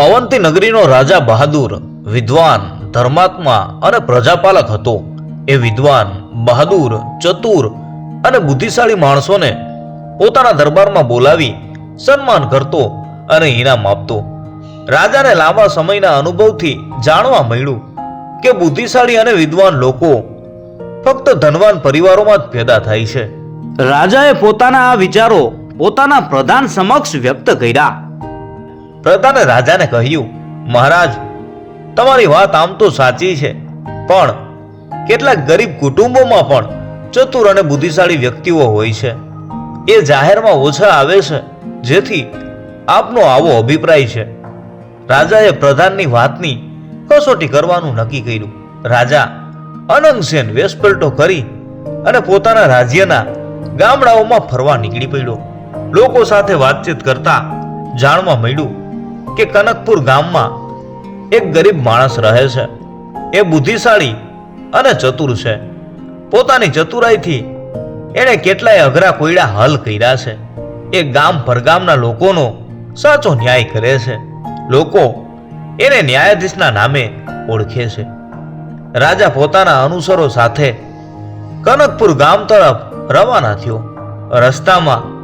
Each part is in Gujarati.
અવંતી નગરીનો રાજા બહાદુર, વિદ્વાન, ધર્માત્મા અને પ્રજાપાલક હતો. એ વિદ્વાન, બહાદુર, ચતુર અને બુદ્ધિશાળી માણસોને પોતાના દરબારમાં બોલાવી સન્માન કરતો અને ઇનામ આપતો. રાજાને લાંબા સમયના અનુભવથી જાણવા મળ્યું કે બુદ્ધિશાળી અને વિદ્વાન લોકો ફક્ત ધનવાન પરિવારોમાં જ પેદા થાય છે. રાજાએ પોતાના આ વિચારો પોતાના પ્રધાન સમક્ષ વ્યક્ત કર્યા. પ્રધાને રાજાને કહ્યું, મહારાજ, તમારી વાત આમ તો સાચી છે, પણ કેટલાક ગરીબ કુટુંબોમાં પણ ચતુર અને બુદ્ધિશાળી વ્યક્તિઓ હોય છે. એ જાહેરમાં ઓછા આવે છે, જેથી આપનો આવો અભિપ્રાય છે. રાજાએ પ્રધાનની વાતની કસોટી કરવાનું નક્કી કર્યું. રાજા અનંગસેન વેશપલટો કરી અને પોતાના રાજ્યના ગામડાઓમાં ફરવા નીકળી પડ્યો. લોકો સાથે વાતચીત કરતા જાણવા મળ્યું કે કનકપુર ગામમાં એક ગરીબ માણસ રહે છે. એ બુદ્ધિશાળી અને ચતુર છે. પોતાની ચતુરાઈથી એણે કેટલાય અઘરા કોયડા હલ કર્યા છે. એ ગામ પરગામના લોકોનો સાચો ન્યાય કરે છે. લોકો એને ન્યાયાધીશના નામે ઓળખે છે. રાજા પોતાના અનુસરો સાથે કનકપુર ગામ તરફ રવાના થયો. રસ્તામાં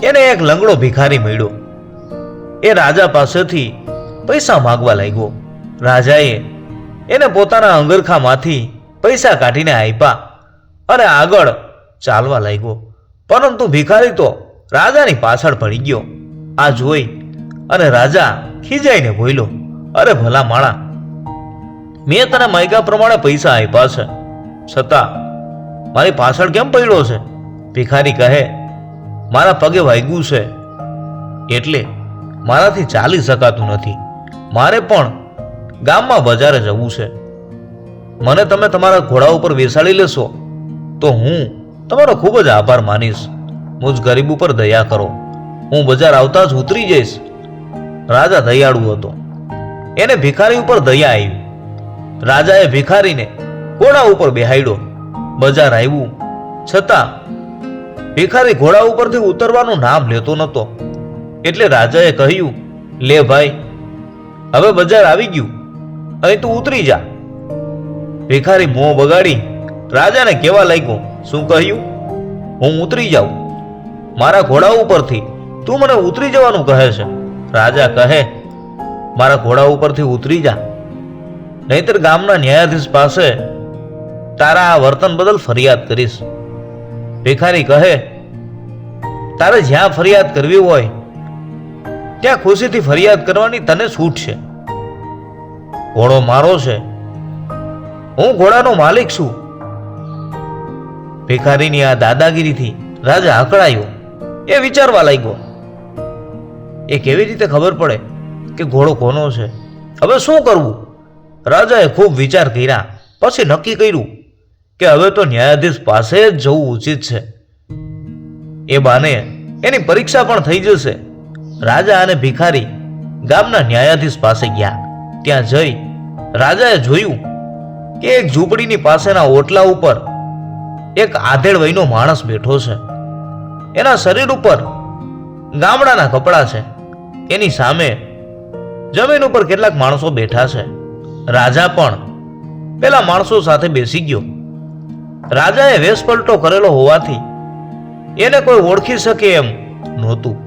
એને એક લંગડો ભિખારી મળ્યો. એ રાજા પાસેથી પૈસા માંગવા લાગ્યો. રાજાએ એને પોતાના અંગરખામાંથી પૈસા કાઢીને આપ્યા અને આગળ ચાલવા લાગ્યો. પરંતુ ભિખારી તો રાજાની પાછળ પડી ગયો. આ જોઈ અને રાજા ખીજાઈને બોલ્યો, અરે ભલા માણા, મેં તને માયકા પ્રમાણે પૈસા આપ્યા છે. છતાં મારી પાછળ કેમ પડ્યો છે? ભિખારી કહે, મારા પગે વાગ્યું છે, એટલે મારાથી ચાલી શકાતું નથી. મારે પણ ગામમાં બજારે જવું છે. મને તમે તમારા ઘોડા ઉપર બેસાડી લેશો, તો હું તમારો ખૂબ જ આભાર માનીશ. મુજ ગરીબ ઉપર દયા કરો. હું બજાર આવતા જ ઉતરી જઈશ. રાજા દયાળુ હતો. એને ભિખારી ઉપર દયા આવી. રાજાએ ભિખારીને ઘોડા ઉપર બેહાડ્યો. બજાર આવ્યું. છતાં ભિખારી ઘોડા ઉપરથી ઉતરવાનું નામ લેતો નહોતો. એટલે રાજાએ કહ્યું, લે ભાઈ, હવે બજાર આવી ગયું અહીં તું ઉતરી જા. ભિખારી મોં બગાડી રાજાને કેવા લાગ્યો, શું કહ્યું? હું ઉતરી જાઉં. મારા ઘોડા ઉપરથી તું મને ઉતરી જવાનું કહે છે. રાજા કહે, મારા ઘોડા ઉપરથી ઉતરી જા. નહીતર ગામના ન્યાયાધીશ પાસે તારા આ વર્તન બદલ ફરિયાદ કરીશ. ભિખારી કહે, તારે જ્યાં ફરિયાદ કરવી હોય ત્યાં ખુશીથી ફરિયાદ કરવાની તને છૂટ છે. ઘોડો મારો છે. હું ઘોડાનો માલિક છું. ભિખારીની આ દાદાગીરીથી રાજા અકળાયો એ વિચારવા લાગ્યો. એ કેવી રીતે ખબર પડે કે ઘોડો કોનો છે? હવે શું કરવું? રાજાએ ખૂબ વિચાર કર્યા. પછી નક્કી કર્યું કે હવે તો ન્યાયાધીશ પાસે જ જવું ઉચિત છે. એ બાને એની પરીક્ષા પણ થઈ જશે. રાજા અને ભિખારી ગામના ન્યાયાધીશ પાસે ગયા. ત્યાં જઈ રાજાએ જોયું કે એક ઝૂંપડીની પાસેના ઓટલા ઉપર એક આધેડ વયનો માણસ બેઠો છે. એના શરીર ઉપર ગામડાના કપડાં છે. એની સામે જમીન ઉપર કેટલાક માણસો બેઠા છે. રાજા પણ પેલા માણસો સાથે બેસી ગયો. રાજાએ વેશપલટો કરેલો હોવાથી એને કોઈ ઓળખી શકે એમ નહોતું.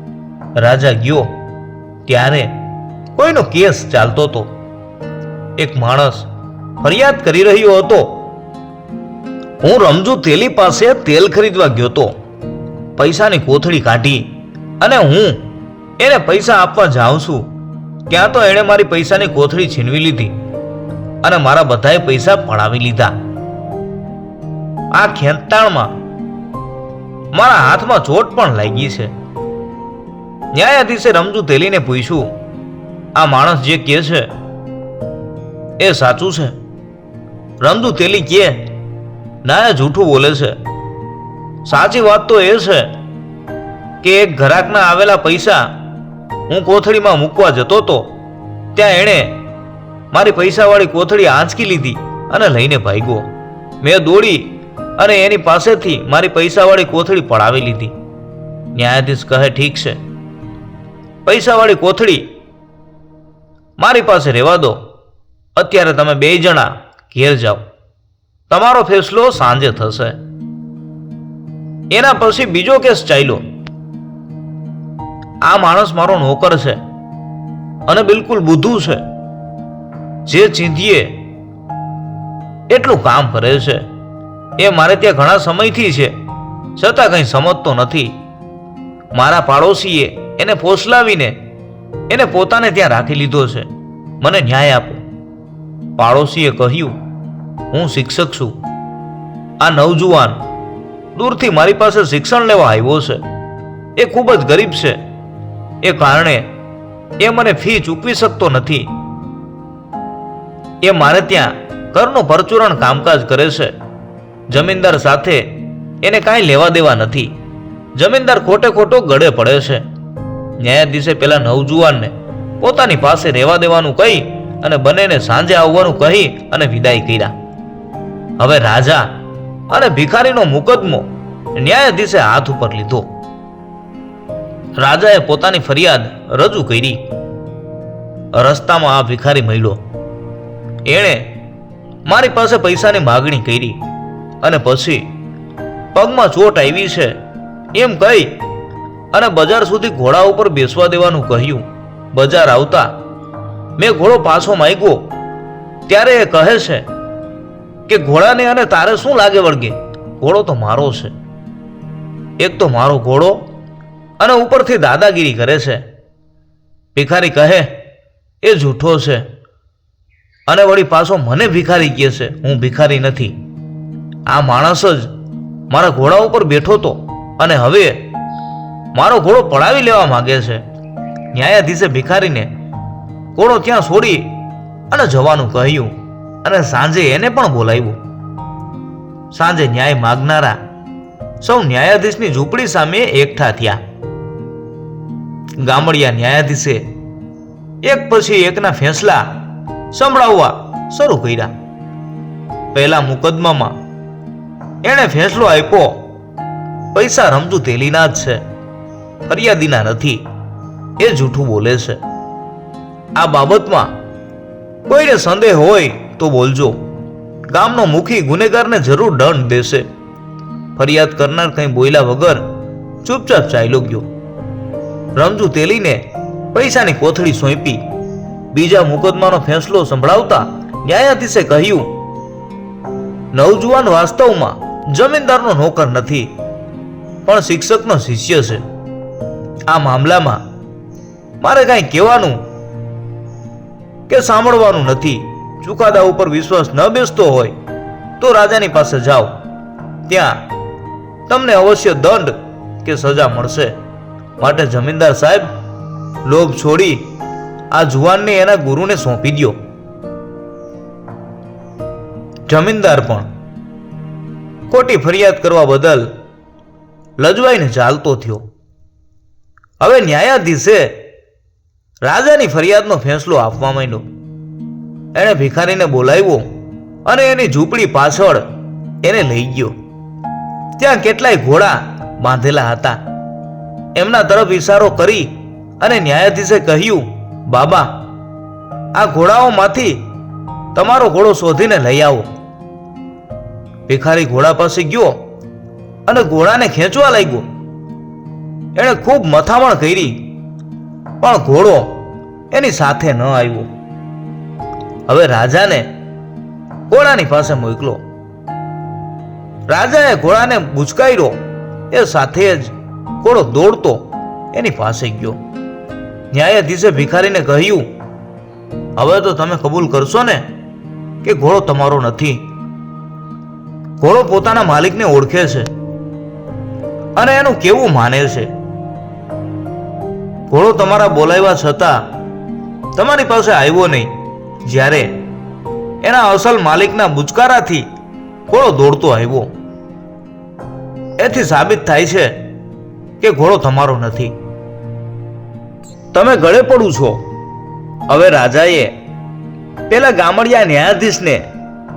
રાજા ગયો ત્યારે કોઈનો કેસ ચાલતો હતો. એક માણસ ફરિયાદ કરી રહ્યો હતો. હું રમજુ તેલી પાસે તેલ ખરીદવા ગયો તો પૈસાની કોથળી કાઢી અને હું એને પૈસા આપવા જાઉં છું. ત્યાં તો એણે મારી પૈસાની કોથળી છીનવી લીધી અને મારા બધાએ પૈસા પડાવી લીધા. આ ખેંતાણમાં મારા હાથમાં ચોટ પણ લાગી છે. ન્યાયાધીશે રમજુ તેલીને પૂછ્યું, આ માણસ જે કહે છે, એ સાચું છે? રમજુ તેલી કહે, ના જૂઠું બોલે છે. સાચી વાત તો એ છે કે એક ઘરાકના આવેલા પૈસા હું કોથળીમાં મૂકવા જતો તો, ત્યાં એણે મારી પૈસાવાળી કોથળી આંચકી લીધી અને લઈને ભાગ્યો. મેં દોડી અને એની પાસેથી મારી પૈસાવાળી કોથળી પડાવી લીધી. ન્યાયાધીશ કહે, ઠીક છે. પૈસાવાળી કોથળી મારી પાસે રહેવા દો. અત્યારે તમે બે જણા ઘેર જાઓ. તમારો ફેસલો સાંજે થશે. એના પછી બીજો કેસ ચાલ્યો. આ માણસ મારો નોકર છે અને બિલકુલ બુદ્ધું છે. જે ચીંધીએ એટલું કામ કરે છે. એ મારે ત્યાં ઘણા સમયથી છે. છતાં કંઈ સમજતો નથી. મારા પાડોશીએ એને ફોસલાવીને એને પોતાને ત્યાં રાખી લીધો છે. મને ન્યાય આપો. પાડોશીએ કહ્યું, હું શિક્ષક છું. આ નવજુવાન દૂરથી મારી પાસે શિક્ષણ લેવા આવ્યો છે. એ ખૂબ જ ગરીબ છે. એ કારણે એ મને ફી ચૂકવી શકતો નથી. એ મારે ત્યાં ઘરનું પરચુરણ કામકાજ કરે છે. જમીનદાર સાથે એને કાંઈ લેવા દેવા નથી. જમીનદાર ખોટે ખોટો ગળે પડે છે. ન્યાયાધીશે પેલા નવજુવાનને પોતાની પાસે રહેવા દેવાનું કહી અને બંનેને સાંજે આવવાનું કહી અને વિદાય કર્યા. હવે રાજા અને ભિખારીનો મુકદમો ન્યાયાધીશે હાથ ઉપર લીધો. રાજાએ પોતાની ફરિયાદ રજૂ કરી. રસ્તામાં આ ભિખારી મળ્યો. એણે મારી પાસે પૈસાની માગણી કરી અને પછી પગમાં ચોટ આવી છે એમ કહી અને બજાર સુધી ઘોડા ઉપર બેસવા દેવાનું કહ્યું. બજાર આવતા મેં ઘોડો પાછો માંગ્યો. ત્યારે એ કહે છે કે ઘોડાને અને તારે શું લાગે વળગે? ઘોડો તો મારો છે. એક તો મારો ઘોડો અને ઉપરથી દાદાગીરી કરે છે. ભિખારી કહે, એ જૂઠો છે. અને વળી પાછો મને ભિખારી કહે છે. હું ભિખારી નથી. આ માણસ જ મારા ઘોડા ઉપર બેઠો તો. અને હવે મારો ઘોડો પડાવી લેવા માંગે છે. ન્યાયાધીશે ભિખારીને ઘોડો ત્યાં છોડી અને જવાનું કહ્યું અને સાંજે એને પણ બોલાવ્યું. સાંજે ન્યાય માગનારા સૌ ન્યાયાધીશની ઝૂંપડી સામે એકઠા થયા. ગામડિયા ન્યાયાધીશે એક પછી એકના ફેંસલા સંભળાવવા શરૂ કર્યા. પહેલા મુકદ્દમામાં એણે ફેંસલો આપ્યો, પૈસા રમજુ તેલીના જ છે. ફરિયાદીના નથી. એ જૂઠું બોલે છે. આ બાબતમાં કોઈને સંદેહ હોય તો બોલજો. ગામનો મુખી ગુનેગારને જરૂર દંડ દેશે. ફરિયાદ કરનાર કંઈ બોલ્યા વગર ચૂપચાપ ચાલ્યો ગયો. રમજુ તેલીને પૈસાની કોથળી સોંપી. બીજા મુકદમાનો ફેંસલો સંભળાવતા ન્યાયાધીશે કહ્યું, નવજુવાન વાસ્તવમાં જમીનદારનો નોકર નથી, પણ શિક્ષકનો શિષ્ય છે. આ મામલામાં મારે કાંઈ કહેવાનું કે સાંભળવાનું નથી. ચુકાદા ઉપર વિશ્વાસ ન બેસતો હોય તો રાજાની પાસે જાઓ. ત્યાં તમને અવશ્ય દંડ કે સજા મળશે. માટે જમીનદાર સાહેબ, લોભ છોડી આ જુવાનને એના ગુરુને સોંપી દ્યો. જમીનદાર પણ ખોટી ફરિયાદ કરવા બદલ લજવાઈને ચાલતો થયો. હવે ન્યાયાધીશે રાજાની ફરિયાદનો ફેંસલો આપવા માંડ્યો. એણે ભિખારીને બોલાવ્યો અને એની ઝૂંપડી પાછળ એને લઈ ગયો. ત્યાં કેટલાય ઘોડા બાંધેલા હતા. એમના તરફ ઇશારો કરી અને ન્યાયાધીશે કહ્યું, બાબા, આ ઘોડાઓમાંથી તમારો ઘોડો શોધીને લઈ આવો. ભિખારી ઘોડા પાસે ગયો અને ઘોડાને ખેંચવા લાગ્યો. એણે ખૂબ મથામણ કરી. પણ ઘોડો એની સાથે ન આવ્યો. હવે રાજાને ઘોડાની પાસે મોકલો. રાજાએ ઘોડાને બુચકાયરો એ સાથે જ ઘોડો દોડતો એની પાસે ગયો. ન્યાયાધીશે ભિખારીને કહ્યું, હવે તો તમે કબૂલ કરશો ને કે ઘોડો તમારો નથી. ઘોડો પોતાના માલિકને ઓળખે છે અને એનું કેવું માને છે? ઘોડો તમારા બોલાવ્યા છતાં તમારી પાસે આવ્યો નહીં. જ્યારે એના અસલ માલિકના બુચકારાથી ઘોડો દોડતો આવ્યો. એથી સાબિત થાય છે કે ઘોડો તમારો નથી. તમે ગળે પડું છો. હવે રાજાએ પેલા ગામડિયા ન્યાયાધીશને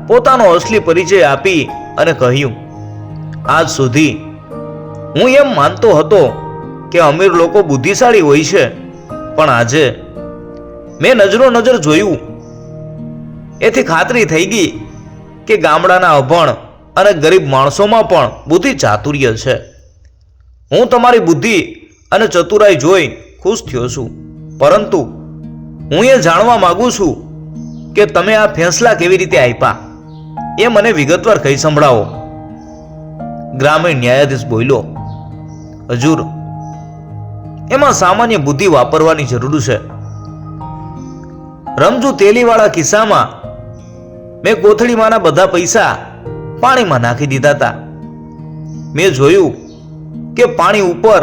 પોતાનો અસલી પરિચય આપી અને કહ્યું, આજ સુધી હું એમ માનતો હતો કે અમીર લોકો બુદ્ધિશાળી હોય છે. પણ આજે મેં નજરો નજર જોયું. એથી ખાતરી થઈ ગઈ કે ગામડાના અભણ અને ગરીબ માણસોમાં પણ બુદ્ધિ ચાતુર્ય છે. હું તમારી બુદ્ધિ અને ચતુરાઈ જોઈ ખુશ થયો છું. પરંતુ હું એ જાણવા માગું છું કે તમે આ ફેંસલા કેવી રીતે આપ્યા એ મને વિગતવાર કહી સંભળાવો. ગ્રામીણ ન્યાયાધીશ બોલ્યો, હજુર એમાં સામાન્ય બુદ્ધિ વાપરવાની જરૂર છે. રમજુ તેલીવાળા કિસ્સામાં મેં કોથળીમાંના બધા પૈસા પાણીમાં નાખી દીધા હતા. મેં જોયું કે પાણી ઉપર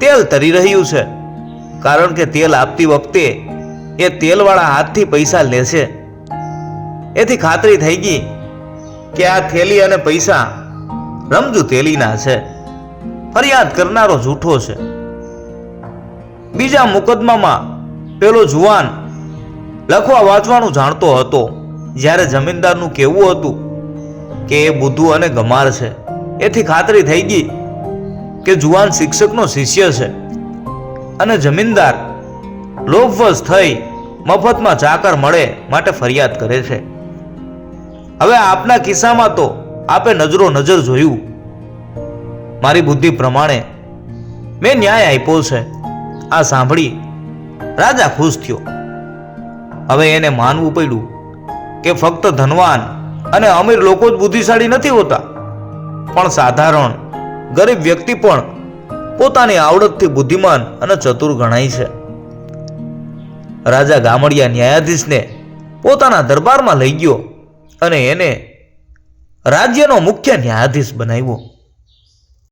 તેલ તરી રહ્યું છે, કારણ કે તેલ આપતી વખતે એ તેલવાળા હાથથી પૈસા લે છે. એથી ખાતરી થઈ ગઈ કે આ થેલી અને પૈસા રમજુ તેલીના છે. ફરિયાદ કરનારો જૂઠો છે. બીજા મુકદ્દમામાં પેલો જુવાન લખવા વાંચવાનું જાણતો હતો. જ્યારે જમીનદારનું કહેવું હતું કે એ બુદ્ધુ અને ગમાર છે. એથી ખાતરી થઈ ગઈ કે જુવાન શિક્ષકનો શિષ્ય છે. અને જમીનદાર લોભવશ થઈ મફતમાં ચાકર મળે માટે ફરિયાદ કરે છે. હવે આપના કિસ્સામાં તો આપે નજરો નજર જોયું. મારી બુદ્ધિ પ્રમાણે મેં ન્યાય આપ્યો છે. આ સાંભળી રાજા ખુશ થયો. હવે એને માનવું પડ્યું કે ફક્ત ધનવાન અને અમીર લોકો જ બુદ્ધિશાળી નથી હોતા, પણ સાધારણ ગરીબ વ્યક્તિ પણ પોતાની આવડતથી બુદ્ધિમાન અને ચતુર ગણાય છે. રાજા ગામડિયા ન્યાયાધીશને પોતાના દરબારમાં લઈ ગયો અને એને રાજ્યનો મુખ્ય ન્યાયાધીશ બનાવ્યો.